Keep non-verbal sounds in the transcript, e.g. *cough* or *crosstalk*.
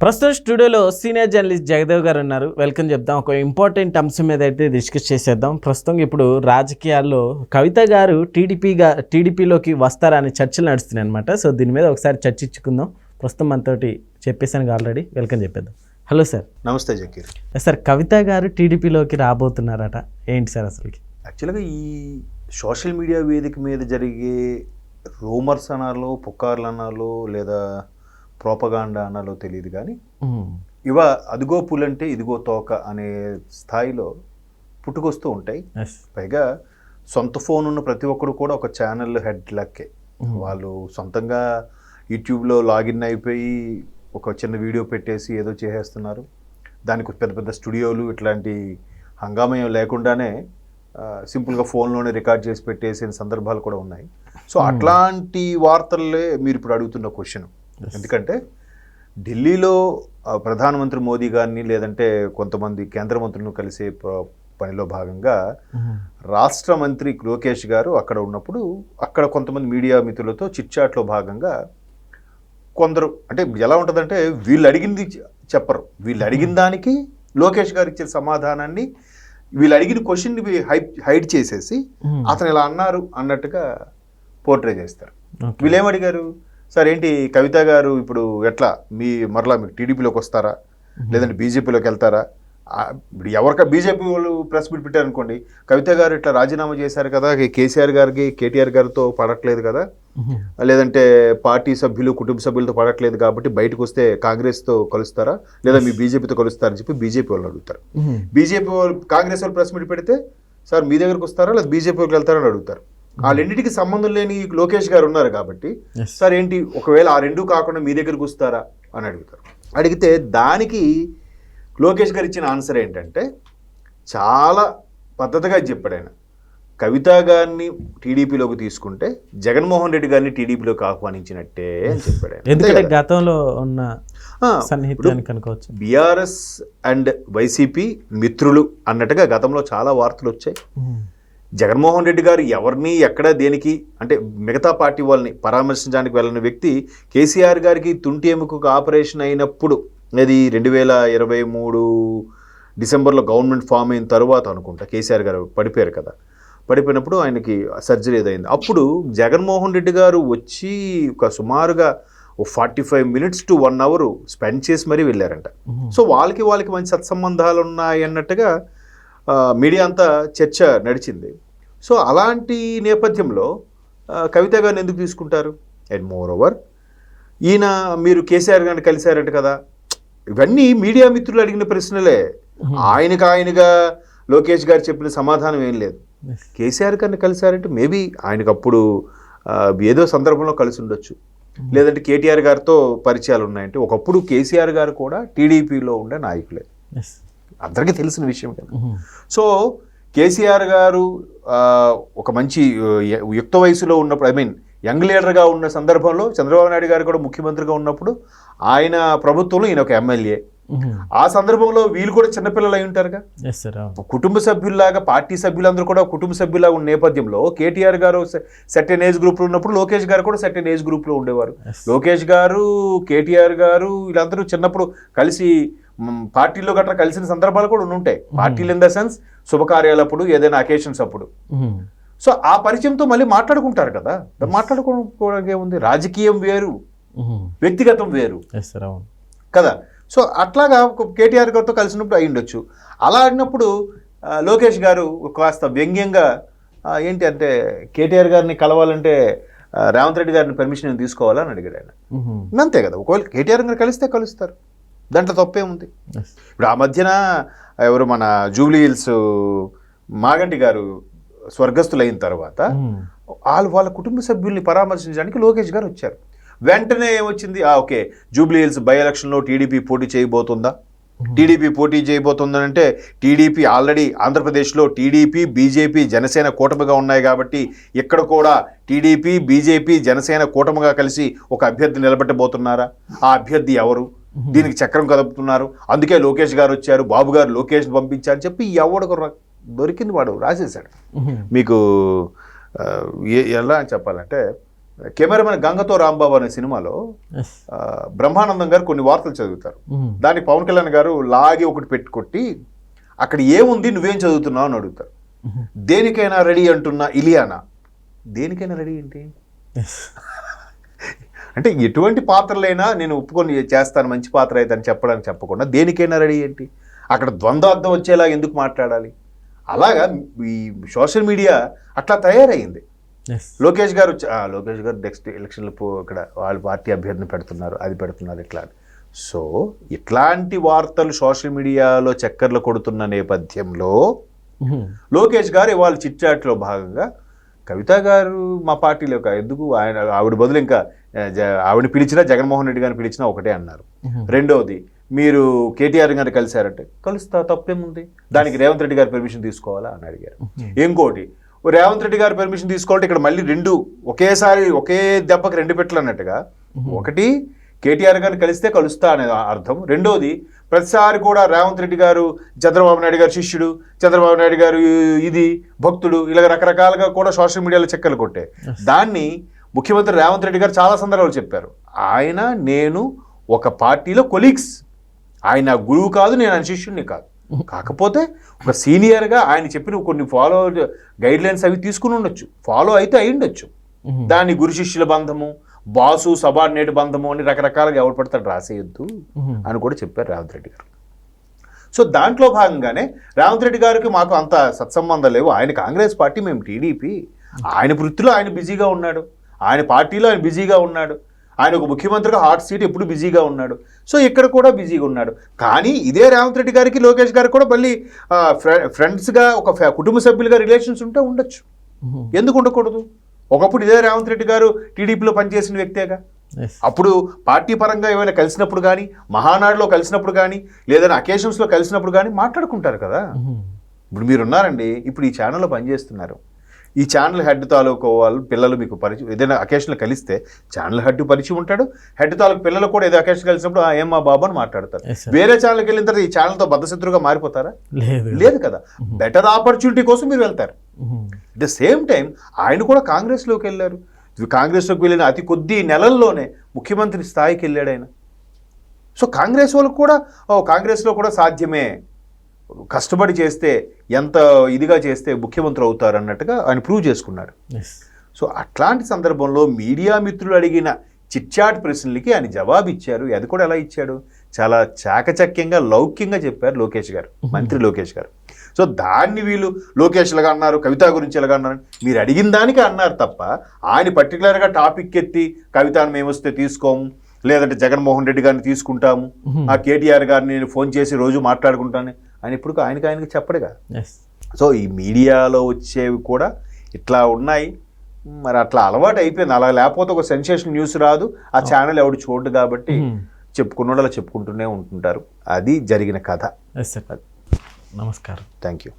ప్రస్తుతం స్టూడియోలో senior journalist Jagdev గారు ఉన్నారు. వెల్కమ్ చెప్దాం. ఒక ఇంపార్టెంట్ అంశం మీద అయితే డిస్కస్ చేసేద్దాం. ప్రస్తుతం ఇప్పుడు రాజకీయాల్లో కవిత గారు టీడీపీగా టీడీపీలోకి వస్తారా అని చర్చలు నడుస్తున్నాయి అనమాట సో దీని మీద ఒకసారి చర్చించుకుందాం. ప్రస్తుతం మనతోటి చెప్పేసాను ఆల్రెడీ వెల్కమ్ చెప్పేద్దాం. Hello sir. నమస్తే జకీర్. సార్ కవిత గారు టీడీపీలోకి రాబోతున్నారట. ఏంటి సార్ అసలుకి? యాక్చువల్గా ఈ సోషల్ మీడియా వేదిక మీద జరిగే రూమర్స్ అనాలో పుకార్లు అనాలో లేదా ప్రోపగాండా అనాలో తెలియదు కానీ ఇవ అదిగో పులంటే ఇదిగో తోక అనే స్థాయిలో పుట్టుకొస్తూ ఉంటాయి. పైగా సొంత ఫోన్ ఉన్న ప్రతి ఒక్కరు కూడా ఒక ఛానల్ హెడ్ లక్కే. వాళ్ళు సొంతంగా యూట్యూబ్లో లాగిన్ అయిపోయి ఒక చిన్న వీడియో పెట్టేసి ఏదో చేసేస్తున్నారు. దానికి పెద్ద పెద్ద స్టూడియోలు ఇట్లాంటి హంగామయం లేకుండానే సింపుల్గా ఫోన్లోనే రికార్డ్ చేసి పెట్టేసిన సందర్భాలు కూడా ఉన్నాయి. సో అట్లాంటి వార్తలే మీరు ఇప్పుడు అడుగుతున్న క్వశ్చన్. ఎందుకంటే ఢిల్లీలో ప్రధానమంత్రి మోదీ గారిని లేదంటే కొంతమంది కేంద్ర మంత్రులను కలిసే పనిలో భాగంగా రాష్ట్ర మంత్రి లోకేష్ గారు అక్కడ ఉన్నప్పుడు అక్కడ కొంతమంది మీడియా మిత్రులతో చిట్చాట్లో భాగంగా కొందరు అంటే ఎలా ఉంటుందంటే వీళ్ళు అడిగింది చెప్పరు. వీళ్ళు అడిగిన దానికి లోకేష్ గారు ఇచ్చే సమాధానాన్ని వీళ్ళు అడిగిన క్వశ్చన్ హైడ్ హైడ్ చేసేసి అతను ఇలా అన్నారు అన్నట్టుగా పోర్ట్రే చేస్తారు. okay. సార్ ఏంటి కవిత గారు ఇప్పుడు ఎట్లా? మీ మరలా మీకు టీడీపీలోకి వస్తారా? లేదంటే బీజేపీలోకి వెళ్తారా? ఇప్పుడు ఎవరిక బీజేపీ వాళ్ళు ప్రెస్ మీట్ పెట్టారనుకోండి కవిత గారు ఇట్లా రాజీనామా చేశారు కదా కేసీఆర్ గారికి కేటీఆర్ గారితో పడట్లేదు కదా? లేదంటే పార్టీ సభ్యులు కుటుంబ సభ్యులతో పడట్లేదు కాబట్టి బయటకు వస్తే కాంగ్రెస్తో కలుస్తారా? లేదా మీ బీజేపీతో కలుస్తారని చెప్పి బీజేపీ వాళ్ళు అడుగుతారు. బీజేపీ వాళ్ళు కాంగ్రెస్ వాళ్ళు ప్రెస్ మీట్ పెడితే సార్ మీ దగ్గరకు వస్తారా లేదా బీజేపీకి వెళ్తారని అడుగుతారు. వాళ్ళెన్నిటికీ సంబంధం లేని లోకేష్ గారు ఉన్నారు కాబట్టి. సార్ ఏంటి ఒకవేళ ఆ రెండు కాకుండా మీ దగ్గరకు వస్తారా? అని అడుగుతారు. అడిగితే దానికి లోకేష్ గారు ఇచ్చిన ఆన్సర్ ఏంటంటే చాలా పద్ధతిగా చెప్పాడు ఆయన. కవిత గారిని టీడీపీలోకి తీసుకుంటే జగన్మోహన్ రెడ్డి గారిని టీడీపీలోకి ఆహ్వానించినట్టే అని చెప్పాడు. ఎందుకంటే? గతంలో ఉన్న అనుకోవచ్చు బీఆర్ఎస్ అండ్ వైసీపీ మిత్రులు అన్నట్టుగా గతంలో చాలా వార్తలు వచ్చాయి. జగన్మోహన్ రెడ్డి గారు ఎవరిని ఎక్కడ దేనికి అంటే మిగతా పార్టీ వాళ్ళని పరామర్శించడానికి వెళ్ళిన వ్యక్తి కేసీఆర్ గారికి తుంటి ఎముకకు ఆపరేషన్ అయినప్పుడు అది రెండు వేల ఇరవై మూడు డిసెంబర్లో గవర్నమెంట్ ఫామ్ అయిన తర్వాత అనుకుంటా కేసీఆర్ గారు పడిపోయారు కదా. పడిపోయినప్పుడు ఆయనకి సర్జరీ ఏదైంది. అప్పుడు జగన్మోహన్ రెడ్డి గారు వచ్చి ఒక సుమారుగా ఓ forty five minutes to one hour spend చేసి మరీ వెళ్ళారంట. సో వాళ్ళకి వాళ్ళకి మంచి సత్సంబంధాలు ఉన్నాయి అన్నట్టుగా మీడియా అంతా చర్చ నడిచింది. సో అలాంటి నేపథ్యంలో కవిత గారిని ఎందుకు తీసుకుంటారు? అండ్ మోర్ ఓవర్ ఈయన మీరు కేసీఆర్ గారిని కలిశారట కదా. ఇవన్నీ మీడియా మిత్రులు అడిగిన ప్రశ్నలే. ఆయనకు ఆయనగా లోకేష్ గారు చెప్పిన సమాధానం ఏం లేదు. కేసీఆర్ గారిని కలిశారంటే మేబీ ఆయనకు అప్పుడు ఏదో సందర్భంలో కలిసి ఉండొచ్చు. లేదంటే కేటీఆర్ గారితో పరిచయాలు ఉన్నాయంటే ఒకప్పుడు కేసీఆర్ గారు కూడా టీడీపీలో ఉండే నాయకులే. అందరికీ తెలిసిన విషయం కదా సో కేసీఆర్ గారు ఒక మంచి యుక్త వయసులో ఉన్నప్పుడు ఐ మీన్ యంగ్ లీడర్గా ఉన్న సందర్భంలో చంద్రబాబు నాయుడు గారు కూడా ముఖ్యమంత్రిగా ఉన్నప్పుడు ఆయన ప్రభుత్వంలో ఈయన ఒక ఎమ్మెల్యే. ఆ సందర్భంలో వీళ్ళు కూడా చిన్నపిల్లలు అయి ఉంటారుగా. కుటుంబ సభ్యుల్లాగా పార్టీ సభ్యులందరూ కూడా కుటుంబ సభ్యులాగా ఉన్న నేపథ్యంలో కేటీఆర్ గారు సెటెన్ ఏజ్ గ్రూప్లో ఉన్నప్పుడు లోకేష్ గారు కూడా సెటెన్ ఏజ్ గ్రూప్లో ఉండేవారు. లోకేష్ గారు కేటీఆర్ గారు వీళ్ళందరూ చిన్నప్పుడు కలిసి పార్టీలో గట్రా కలిసిన సందర్భాలు కూడా ఉంటాయి పార్టీలు ఇన్ ద సెన్స్ శుభకార్యాలప్పుడు ఏదైనా అకేషన్స్ అప్పుడు. సో ఆ పరిచయంతో మళ్ళీ మాట్లాడుకుంటారు కదా? మాట్లాడుకోవడానికి ఏముంది రాజకీయం వేరు. వ్యక్తిగతం వేరు. కదా? సో అట్లాగా కేటీఆర్ గారితో కలిసినప్పుడు అయి ఉండొచ్చు. అలా ఆడినప్పుడు లోకేష్ గారు కాస్త వ్యంగ్యంగా ఏంటి అంటే కేటీఆర్ గారిని కలవాలంటే రేవంత్ రెడ్డి గారిని పర్మిషన్ తీసుకోవాలా అని అడిగాడు ఆయన. అంతే కదా? ఒకవేళ కేటీఆర్ గారు కలిస్తే కలుస్తారు. దాంట్లో తప్పేముంది? Yes. ఇప్పుడు ఆ మధ్యన ఎవరు మన జూబ్లీ హిల్స్ మాగంటి గారు స్వర్గస్థులైన తర్వాత వాళ్ళు వాళ్ళ కుటుంబ సభ్యుల్ని పరామర్శించడానికి లోకేష్ గారు వచ్చారు. వెంటనే ఏమొచ్చింది? ఆ, ఓకే జూబ్లీ హిల్స్ బై ఎలక్షన్లో టీడీపీ పోటీ చేయబోతుందా? టీడీపీ పోటీ చేయబోతుందంటే టీడీపీ ఆల్రెడీ ఆంధ్రప్రదేశ్లో టీడీపీ బీజేపీ జనసేన కూటమిగా ఉన్నాయి కాబట్టి ఇక్కడ కూడా టీడీపీ బీజేపీ జనసేన కూటమిగా కలిసి ఒక అభ్యర్థి నిలబెట్టబోతున్నారా? ఆ అభ్యర్థి ఎవరు? దీనికి చక్రం కదుపుతున్నారు. అందుకే లోకేష్ గారు వచ్చారు. బాబు గారు లోకేష్ పంపించారని చెప్పి ఎవడు దొరికింది వాడు రాసేశాడు. ఉమ్, మీకు ఎలా అని చెప్పాలంటే కెమెరామెన్ గంగతో రాంబాబు అనే సినిమాలో బ్రహ్మానందం గారు కొన్ని వార్తలు చదువుతారు. దానికి పవన్ కళ్యాణ్ గారు లాగి ఒకటి పెట్టుకొట్టి అక్కడ ఏముంది నువ్వేం చదువుతున్నావు అని అడుగుతారు. దేనికైనా రెడీ అంటున్నా ఇలియానా? దేనికైనా రెడీ ఏంటి? అంటే ఎటువంటి పాత్రలైనా నేను ఒప్పుకొని చేస్తాను మంచి పాత్ర అయితే అని చెప్పడానికి చెప్పకుండా దేనికైనా రెడీ ఏంటి? అక్కడ ద్వంద్వార్థం వచ్చేలా ఎందుకు మాట్లాడాలి? అలాగా ఈ సోషల్ మీడియా అట్లా తయారయ్యింది. ఎస్ లోకేష్ గారు లోకేష్ గారు నెక్స్ట్ ఎలక్షన్లో పో ఇక్కడ వాళ్ళ పార్టీ అభ్యర్థిని పెడుతున్నారు అది పెడుతున్నారు ఇట్లా. సో ఇట్లాంటి వార్తలు సోషల్ మీడియాలో చక్కర్లు కొడుతున్న నేపథ్యంలో లోకేష్ గారు ఇవాళ చిట్చాట్లో భాగంగా కవిత గారు మా పార్టీలో ఒక ఎందుకు ఆయన ఆవిడ బదులు ఇంకా ఆవిడ పిలిచినా జగన్మోహన్ రెడ్డి గారిని పిలిచినా ఒకటే అన్నారు. రెండవది మీరు కేటీఆర్ గారిని కలిశారంటే కలుస్తా తప్పేముంది? దానికి రేవంత్ రెడ్డి గారి పర్మిషన్ తీసుకోవాలా? అని అడిగారు. ఇంకోటి రేవంత్ రెడ్డి గారి పర్మిషన్ తీసుకోవాలంటే ఇక్కడ మళ్ళీ రెండు ఒకేసారి ఒకే దెబ్బకి రెండు పెట్టలు అన్నట్టుగా ఒకటి కేటీఆర్ గారిని కలిస్తే కలుస్తా అనే అర్థం. రెండోది ప్రతిసారి కూడా రేవంత్ రెడ్డి గారు చంద్రబాబు నాయుడు గారు శిష్యుడు చంద్రబాబు నాయుడు గారు ఇది భక్తుడు ఇలా రకరకాలుగా కూడా సోషల్ మీడియాలో చెక్కలు కొట్టే. దాన్ని ముఖ్యమంత్రి రేవంత్ రెడ్డి గారు చాలా సందర్భాలు చెప్పారు. ఆయన నేను ఒక పార్టీలో కొలీగ్స్. ఆయన గురువు కాదు నేను ఆయన శిష్యుడిని కాదు. కాకపోతే ఒక సీనియర్గా ఆయన చెప్పిన కొన్ని ఫాలో గైడ్ లైన్స్ అవి తీసుకుని ఉండొచ్చు. ఫాలో అయితే అయి ఉండొచ్చు దాన్ని గురు శిష్యుల బంధము బాసు సబార్డినేట్ బంధము అని రకరకాలుగా ఎవరు పడతాడు? రాసేయొద్దు అని కూడా చెప్పారు రేవంత్ రెడ్డి గారు. సో దాంట్లో భాగంగానే రేవంత్ రెడ్డి గారికి మాకు అంత సత్సంబంధం లేవు. ఆయన కాంగ్రెస్ పార్టీ మేము టీడీపీ. ఆయన వృత్తిలో ఆయన బిజీగా ఉన్నాడు. ఆయన పార్టీలో ఆయన బిజీగా ఉన్నాడు. ఆయన ఒక ముఖ్యమంత్రిగా హాట్ సీట్ ఎప్పుడు బిజీగా ఉన్నాడు. సో ఇక్కడ కూడా బిజీగా ఉన్నాడు. కానీ ఇదే రేవంత్ రెడ్డి గారికి లోకేష్ గారికి కూడా మళ్ళీ ఫ్రెండ్స్గా ఒక కుటుంబ సభ్యులుగా రిలేషన్స్ ఉంటే ఉండొచ్చు. ఎందుకు ఉండకూడదు? ఒకప్పుడు ఇదే రేవంత్ రెడ్డి గారు టీడీపీలో పనిచేసిన వ్యక్తేగా? అప్పుడు పార్టీ పరంగా ఏమైనా కలిసినప్పుడు కానీ మహానాడులో కలిసినప్పుడు కానీ లేదైనా అకేషన్స్లో కలిసినప్పుడు కానీ మాట్లాడుకుంటారు కదా? ఇప్పుడు మీరు ఉన్నారండి ఇప్పుడు ఈ ఛానల్లో పనిచేస్తున్నారు. ఈ ఛానల్ హెడ్ తాలూకు వాళ్ళు పిల్లలు మీకు పరిచయం ఏదైనా అకేషన్లో కలిస్తే ఛానల్ హెడ్ పరిచయం ఉంటాడు. హెడ్ తాలూకు పిల్లలు కూడా ఏదో అకేషన్ కలిసినప్పుడు "ఆ, ఏం మా బాబు అని మాట్లాడతారు. వేరే ఛానల్కి వెళ్ళిన తర్వాత ఈ ఛానల్తో బద్దశత్రుగా మారిపోతారా? లేదు. లేదు కదా. బెటర్ ఆపర్చునిటీ కోసం మీరు వెళ్తారు. అట్ ద సేమ్ టైం ఆయన కూడా కాంగ్రెస్లోకి వెళ్ళారు. కాంగ్రెస్లోకి వెళ్ళిన అతి కొద్ది నెలల్లోనే ముఖ్యమంత్రి స్థాయికి వెళ్ళాడు ఆయన. సో కాంగ్రెస్ వాళ్ళకు కూడా ఓ కాంగ్రెస్లో కూడా సాధ్యమే. కష్టపడి చేస్తే ఎంత ఇదిగా చేస్తే ముఖ్యమంత్రి అవుతారు అన్నట్టుగా ఆయన ప్రూవ్ చేసుకున్నాడు. సో అట్లాంటి సందర్భంలో మీడియా మిత్రులు అడిగిన చిట్చాట్ ప్రశ్నలకి ఆయన జవాబు ఇచ్చారు అది కూడా ఎలా ఇచ్చాడు? చాలా చాకచక్యంగా లౌక్యంగా చెప్పారు లోకేష్ గారు *laughs* మంత్రి లోకేష్ గారు. సో దాన్ని వీళ్ళు లోకేష్ లాగా అన్నారు కవిత గురించి ఎలాగా అన్నారు మీరు అడిగిన దానికి అన్నారు తప్ప ఆయన పర్టికులర్గా టాపిక్ ఎత్తి కవితను మేము వస్తే తీసుకోము లేదంటే జగన్మోహన్ రెడ్డి గారిని తీసుకుంటాము ఆ కేటీఆర్ గారిని నేను ఫోన్ చేసి రోజు మాట్లాడుకుంటాను ఆయన ఇప్పుడు ఆయనకి ఆయనకి చెప్పడుగా. సో ఈ మీడియాలో వచ్చేవి కూడా ఇట్లా ఉన్నాయి. మరి అట్లా అలవాటు అయిపోయింది. అలా లేకపోతే ఒక సెన్సేషన్ న్యూస్ రాదు. ఆ ఛానల్ ఎవడు చూడడు కాబట్టి చెప్పుకున్న వాళ్ళు చెప్పుకుంటూనే ఉంటుంటారు. అది జరిగిన కథ. నమస్కారం థ్యాంక్ యూ